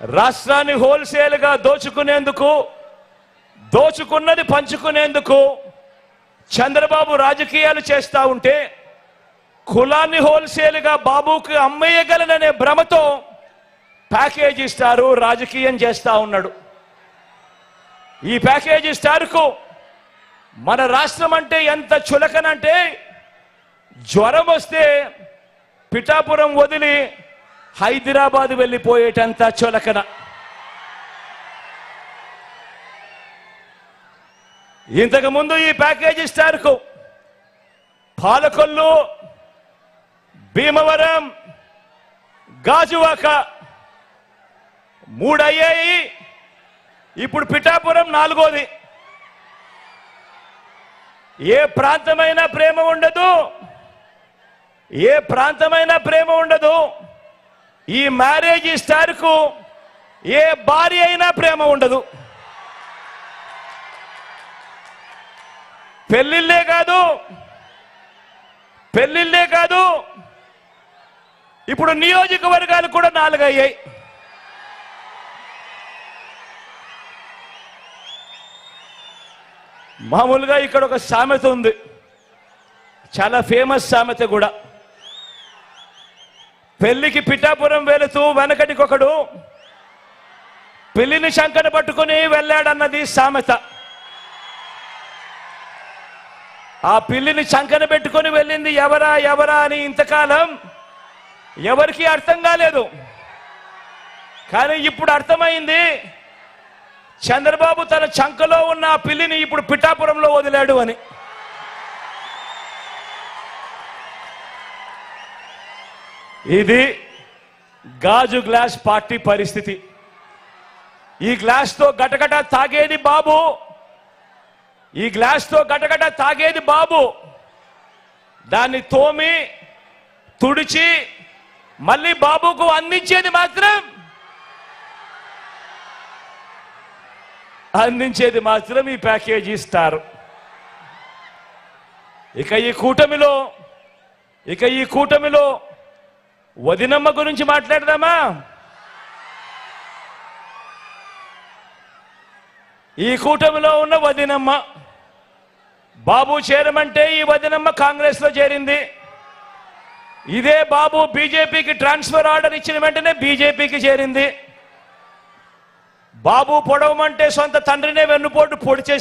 రాష్ట్రాన్ని హోల్సేల్గా దోచుకునేందుకు దోచుకున్నది పంచుకునేందుకు చంద్రబాబు రాజకీయాలు చేస్తా ఉంటే కులాన్ని హోల్సేల్గా బాబుకి అమ్మేయగలననే భ్రమతో ప్యాకేజీ స్టారు రాజకీయం చేస్తా ఉన్నాడు. ఈ ప్యాకేజీ ఇస్తారుకు మన రాష్ట్రం అంటే ఎంత చులకనంటే జ్వరం వస్తే పిఠాపురం వదిలి హైదరాబాద్ వెళ్ళిపోయేటంత చొలకన. ఇంతకుముందు ఈ ప్యాకేజీ స్టార్కు పాలకొల్లు భీమవరం గాజువాక మూడు అయ్యాయి ఇప్పుడు పిఠాపురం నాలుగోది. ఏ ప్రాంతమైనా ప్రేమ ఉండదు ఏ ప్రాంతమైనా ప్రేమ ఉండదు. ఈ మ్యారేజ్ స్టార్కు ఏ భార్య అయినా ప్రేమ ఉండదు. పెళ్ళిళ్ళే కాదు పెళ్ళిళ్ళే కాదు ఇప్పుడు నియోజకవర్గాలు కూడా నాలుగు అయ్యాయి మామూలుగా ఇక్కడ ఒక సామెత ఉంది. చాలా ఫేమస్ సామెత కూడా. పెళ్ళికి పిఠాపురం వెళుతూ వెనకటికొకడు పెళ్ళిని శంకర పట్టుకుని వెళ్ళాడన్నది సామెత. ఆ పిల్లిని శంకన పెట్టుకొని వెళ్ళింది ఎవరా ఎవరా అని ఇంతకాలం ఎవరికి అర్థం కాలేదు. కానీ ఇప్పుడు అర్థమైంది చంద్రబాబు తన చంకలో ఉన్న ఆ పిల్లిని ఇప్పుడు పిఠాపురంలో వదిలాడు అని. ఇది గాజు గ్లాస్ పార్టీ పరిస్థితి. ఈ గ్లాస్తో గటగట తాగేది బాబు. ఈ గ్లాస్తో గటగట తాగేది బాబు. దాన్ని తోమి తుడిచి మళ్ళీ బాబుకు అందించేది మాత్రం అందించేది మాత్రం ఈ ప్యాకేజీ ఇస్తారు ఇక ఈ కూటమిలో ఇక ఈ కూటమిలో వదినమ్మ గురించి మాట్లాడదామా? ఈ కూటమిలో ఉన్న వదినమ్మ బాబు చేరమంటే ఈ వదినమ్మ కాంగ్రెస్లో చేరింది. ఇదే బాబు బీజేపీకి ట్రాన్స్ఫర్ ఆర్డర్ ఇచ్చిన వెంటనే బీజేపీకి చేరింది. బాబు పొడవమంటే సొంత తండ్రినే వెన్నుపోటు పొడి చేసి